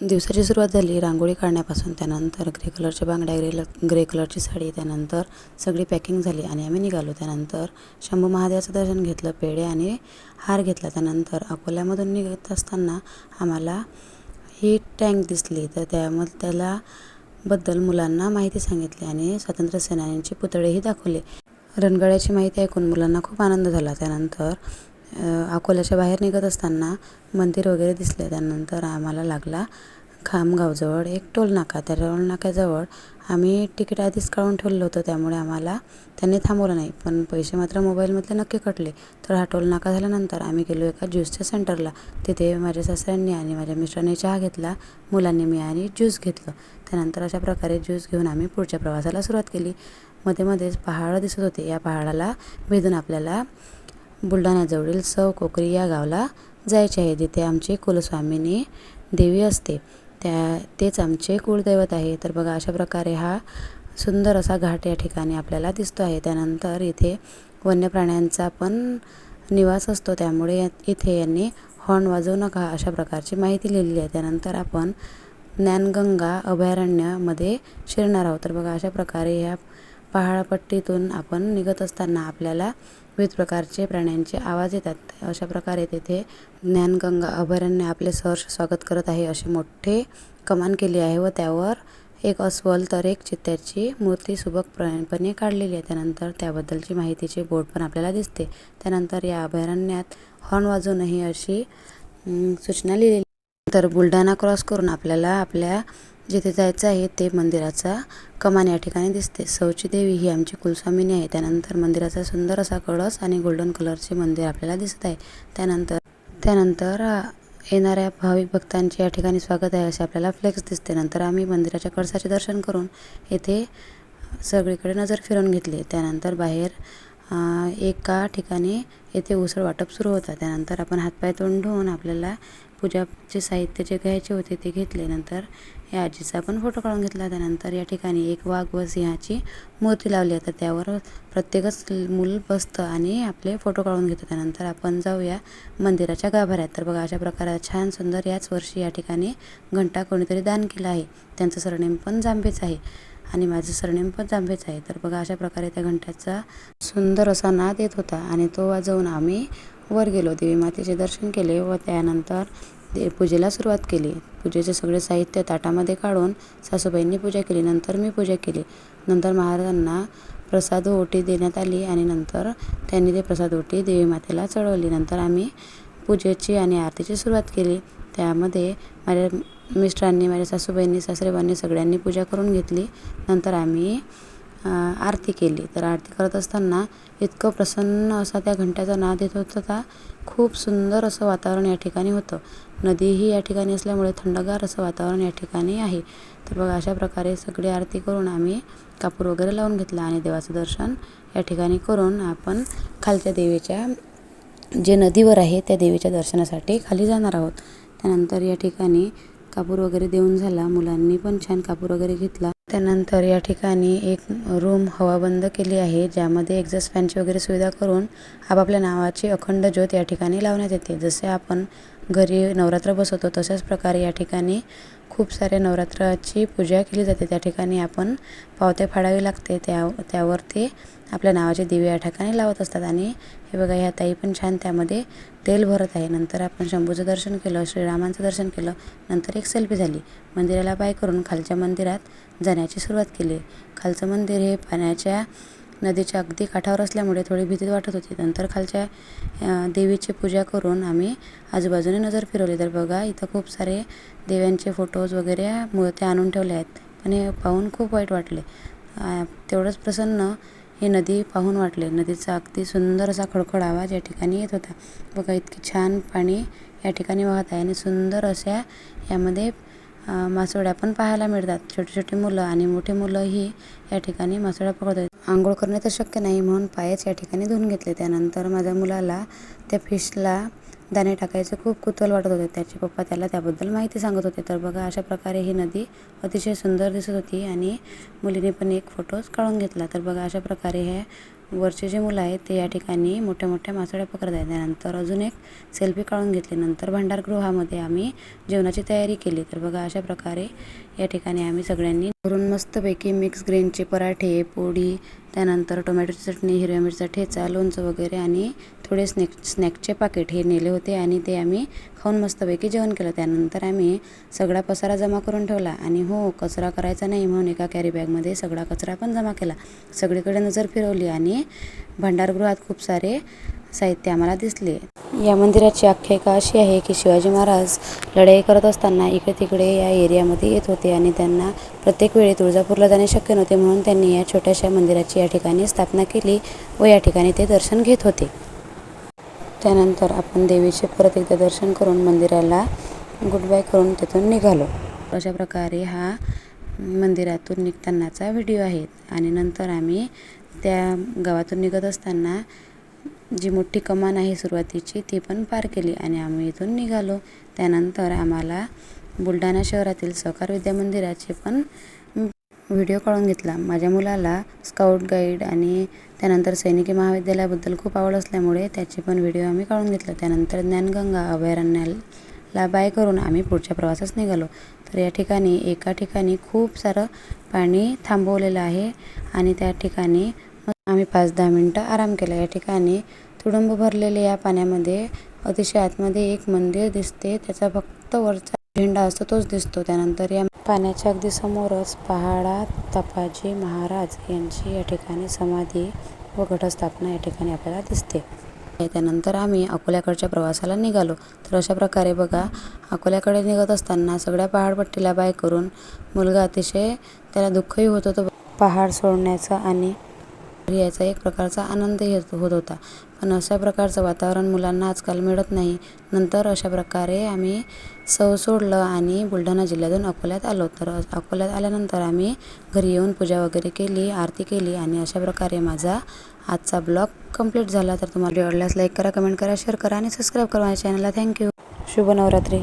दिवसाची सुरुवात झाली. रांगोळी काढण्यापासून त्यानंतर ग्रे कलरच्या बांगड्या ग्रे ग्रे कलरची साडी त्यानंतर सगळी पॅकिंग झाली आणि आम्ही निघालो. त्यानंतर शंभू महादेवाचं दर्शन घेतलं पेढे आणि हार घेतला. त्यानंतर अकोल्यामधून निघत असताना आम्हाला ही टँक दिसली. तर त्यामध्ये त्याला बद्दल मुलांना माहिती सांगितली आणि स्वातंत्र्य सेनानींचे पुतळेही दाखवले. रणगाड्याची माहिती ऐकून मुलांना खूप आनंद झाला. त्यानंतर अकोल्याच्या बाहेर निघत असताना मंदिर वगैरे दिसले त्यानंतर आम्हाला लागला खामगावजवळ एक टोलनाका त्या टोलनाक्याजवळ आम्ही तिकीट आधीच काढून ठेवलं होतं. त्यामुळे आम्हाला त्यांनी थांबवलं नाही. पण पैसे मात्र मोबाईलमधले नक्की कटले. तर हा टोलनाका झाल्यानंतर आम्ही गेलो एका ज्यूसच्या सेंटरला. तिथे माझ्या सासऱ्यांनी आणि माझ्या मिस्टरांनी चहा घेतला. मुलांनी मी आणि ज्यूस घेतलं. त्यानंतर अशा प्रकारे ज्यूस घेऊन आम्ही पुढच्या प्रवासाला सुरुवात केली. मध्ये मध्येच पहाड दिसत होते. या पहाडाला भेदून आपल्याला बुलढाण्याजवळील सौ कोकरी या गावाला जायचे आहे. जिथे आमची कुलस्वामिनी देवी असते. त्या तेच आमचे कुलदैवत आहे. तर बघा अशा प्रकारे हा सुंदर असा घाट या ठिकाणी आपल्याला दिसतो आहे. त्यानंतर इथे वन्य प्राण्यांचा पण निवास असतो. त्यामुळे इथे यांनी हॉर्न वाजवू नका अशा प्रकारची माहिती लिहिलेली आहे. त्यानंतर आपण ज्ञानगंगा अभयारण्यामध्ये शिरणार आहोत. तर बघा अशा प्रकारे ह्या पहाडपट्टीतून आपण निघत असताना आपल्याला विविध प्रकारचे प्राण्यांचे आवाज येतात. अशा प्रकारे तेथे ज्ञानगंगा अभयारण्य आपले सहर्ष स्वागत करत आहे असे मोठे कमान केली आहे व त्यावर एक अस्वल तर एक चित्त्याची मूर्ती सुबकपणे काढलेली आहे. त्यानंतर त्याबद्दलची माहितीचे बोर्ड पण आपल्याला दिसते. त्यानंतर या अभयारण्यात हॉर्न वाजूनही नये अशी सूचना लिहिलेली तर बुलढाणा क्रॉस करून आपल्याला आपल्या जिथे जायचं आहे ते मंदिराचा कमान या ठिकाणी दिसते. सौची देवी ही आमची कुलस्वामिनी आहे. त्यानंतर मंदिराचा सुंदर असा कळस आणि गोल्डन कलरचे मंदिर आपल्याला दिसत आहे. त्यानंतर त्यानंतर येणाऱ्या भाविक भक्तांचे या ठिकाणी स्वागत आहे असे आपल्याला फ्लेक्स दिसते. नंतर आम्ही मंदिराच्या कळसाचे दर्शन करून येथे सगळीकडे नजर फिरवून घेतली. त्यानंतर बाहेर एका ठिकाणी येथे उसळ वाटप सुरू होता. त्यानंतर आपण हातपाय तोंड धुवून आपल्याला पूजाचे साहित्य जे घ्यायचे होते ते घेतले नंतर या आजीचा आपण फोटो काढून घेतला. त्यानंतर या ठिकाणी एक वाघ व सिंहाची मूर्ती लावली. आहे तर त्यावर प्रत्येकच मूल बसतं आणि आपले फोटो काढून घेतो. त्यानंतर आपण जाऊया मंदिराच्या गाभाऱ्यात. तर बघा अशा प्रकारे छान सुंदर याच वर्षी या ठिकाणी घंटा कोणीतरी दान केला आहे. त्यांचं सरनेम पण जांभेच आहे आणि माझं सरनेम पण जांभेच आहे. तर बघा अशा प्रकारे त्या घंट्याचा सुंदर असा नाद येत होता आणि तो वाजवून आम्ही वर गेलो. देवी मातेचे दर्शन केले व त्यानंतर दे पूजेला सुरुवात केली. पूजेचे सगळे साहित्य ताटामध्ये काढून सासूबाईंनी पूजा केली. नंतर मी पूजा केली. नंतर महाराजांना प्रसाद ओटी देण्यात आली आणि नंतर त्यांनी ते प्रसाद ओटी देवी मातेला चढवली. नंतर आम्ही पूजेची आणि आरतीची सुरुवात केली. त्यामध्ये माझ्या मिस्टरांनी माझ्या सासूबाईंनी सासरेबांनी सगळ्यांनी पूजा करून घेतली. नंतर आम्ही आरती केली. तर आरती करत असताना इतकं प्रसन्न असा त्या घंट्याचा नाद येत होता खूप सुंदर असं वातावरण या ठिकाणी होतं. नदीही या ठिकाणी असल्यामुळे थंडगार असं वातावरण या ठिकाणी आहे. तर बघा अशा प्रकारे सगळी आरती करून आम्ही कापूर वगैरे लावून घेतला आणि देवाचं दर्शन या ठिकाणी करून आपण खालच्या देवीच्या जे नदीवर आहे त्या देवीच्या दर्शनासाठी खाली जाणार आहोत. त्यानंतर या ठिकाणी कापूर वगैरे देऊन झाला. मुलांनी पण छान कापूर वगैरे घेतला. त्यानंतर या ठिकाणी एक रूम हवाबंद केली आहे ज्यामध्ये एक्झॉस्ट फॅनची वगैरे सुविधा करून आपापल्या नावाची अखंड ज्योत या ठिकाणी लावण्यात येते. जसे आपण घरी नवरात्र बसवतो तशाच प्रकारे या ठिकाणी खूप सारे नवरात्राची पूजा केली जाते. त्या ठिकाणी आपण पावते फाडावी लागते. त्या त्यावर ते आपल्या नावाचे दिवे या ठिकाणी लावत असतात. आणि हे बघा ह्या ताई पण छान त्यामध्ये तेल भरत आहे. नंतर आपण शंभूचं दर्शन केलं श्रीरामांचं दर्शन केलं नंतर एक सेल्फी झाली. मंदिराला बाय करून खालच्या मंदिरात जाण्याची सुरुवात केली. खालचं मंदिर हे पाण्याच्या नदीच्या अगदी काठावर असल्यामुळे थोडी भीती वाटत होती. नंतर खालच्या देवीची पूजा करून आम्ही आजूबाजूने नजर फिरवली. तर बघा इथं खूप सारे देव्यांचे फोटोज वगैरे मूर्त्या आणून ठेवल्या आहेत. पण हे पाहून खूप वाईट वाटले. तेवढंच प्रसन्न हे नदी पाहून वाटले. नदीचा अगदी सुंदर असा खडखड आवाज या ठिकाणी येत होता. बघा इतकी छान पाणी या ठिकाणी वाहत आहे आणि सुंदर अशा यामध्ये मासोळ्या पण पाहायला मिळतात. छोटी छोटी मुलं आणि मोठी मुलंही या ठिकाणी मासोळ्या पकडत आंघोळ करणे तर शक्य नाही म्हणून पायच या ठिकाणी धुवून घेतले. त्यानंतर माझ्या मुलाला त्या फिशला दाणे टाकायचं खूप कुतूहल वाटत होते. त्याचे पप्पा त्याला त्याबद्दल माहिती सांगत होते. तर बघा अशा प्रकारे ही नदी अतिशय सुंदर दिसत होती आणि मुलीने पण एक फोटोज काढून घेतला. तर बघा अशा प्रकारे हे वरचे जे मुलं आहेत ते या ठिकाणी मोठ्या मोठ्या मासोळ्या पकडत आहेत. त्यानंतर अजून एक सेल्फी काढून घेतली. नंतर भांडारगृहामध्ये आम्ही जेवणाची तयारी केली. तर बघा अशा प्रकारे या ठिकाणी आम्ही सगळ्यांनी घरून मस्तपैकी मिक्स ग्रेनचे पराठे पोळी त्यानंतर टोमॅटोची चटणी हिरव्या मिरचा ठेचा लोणचं वगैरे आणि थोडे स्नॅक स्नॅकचे पाकिट हे नेले होते आणि ते आम्ही खाऊन मस्तपैकी जेवण केलं. त्यानंतर आम्ही सगळा पसारा जमा करून ठेवला आणि हो कचरा करायचा नाही म्हणून एका कॅरी बॅगमध्ये सगळा कचरा पण जमा केला. सगळीकडे नजर फिरवली आणि भंडारगृहात खूप सारे साहित्य आम्हाला दिसले. या मंदिराची आख्यायिका अशी आहे की शिवाजी महाराज लढाई करत असताना इकडे तिकडे या एरियामध्ये येत होते आणि त्यांना प्रत्येक वेळी तुळजापूरला जाणे शक्य नव्हते म्हणून त्यांनी या छोट्याशा मंदिराची या ठिकाणी स्थापना केली व या ठिकाणी ते दर्शन घेत होते. त्यानंतर आपण देवीचे परत एकदा दर्शन करून मंदिराला गुड बाय करून तिथून निघालो. अशा प्रकारे हा मंदिरातून निघतानाचा व्हिडिओ आहे आणि नंतर आम्ही त्या गावातून निघत असताना जी मोठी कमान आहे सुरुवातीची ती पण पार केली आणि आम्ही इथून निघालो. त्यानंतर आम्हाला बुलढाणा शहरातील सहकार विद्या मंदिराचे पण व्हिडिओ काढून घेतला. माझ्या मुलाला स्काउट गाईड आणि त्यानंतर सैनिकी महाविद्यालयाबद्दल खूप आवड असल्यामुळे त्याचे पण व्हिडिओ आम्ही काढून घेतला. त्यानंतर ज्ञानगंगा अभयारण्याला बाय करून आम्ही पुढच्या प्रवासास निघालो. तर या ठिकाणी एका ठिकाणी खूप सारं पाणी थांबवलेलं आहे आणि त्या ठिकाणी आम्ही पाच दहा मिनटं आराम केला. या ठिकाणी तुडुंब भरलेले या पाण्यामध्ये अतिशय आतमध्ये एक मंदिर दिसते. त्याचा फक्त वरचा झेंडा असतो तोच दिसतो. त्यानंतर या पाण्याच्या अगदी समोरच पहाडात तपाजी महाराज यांची या ठिकाणी समाधी व घटस्थापना या ठिकाणी आपल्याला दिसते. त्यानंतर आम्ही अकोल्याकडच्या प्रवासाला निघालो. तर अशा प्रकारे बघा अकोल्याकडे निघत असताना सगळ्या पहाडपट्टीला बाय करून मुलगा अतिशय त्याला दुःखही होत होतं. पहाड सोडण्याचा आणि याचा एक प्रकारचा आनंदही होत होत होता. पण अशा प्रकारचं वातावरण मुलांना आजकाल मिळत नाही. नंतर अशा प्रकारे आम्ही सौ सोडलं आणि बुलढाणा जिल्ह्यातून अकोल्यात आलो. तर अकोल्यात आल्यानंतर आम्ही घरी येऊन पूजा वगैरे केली आरती केली आणि अशा प्रकारे माझा आजचा ब्लॉग कंप्लीट झाला. तर तुम्हाला आवडल्यास लाईक करा कमेंट करा शेअर करा आणि सबस्क्राईब करा माझ्या चॅनलला थँक्यू शुभ नवरात्री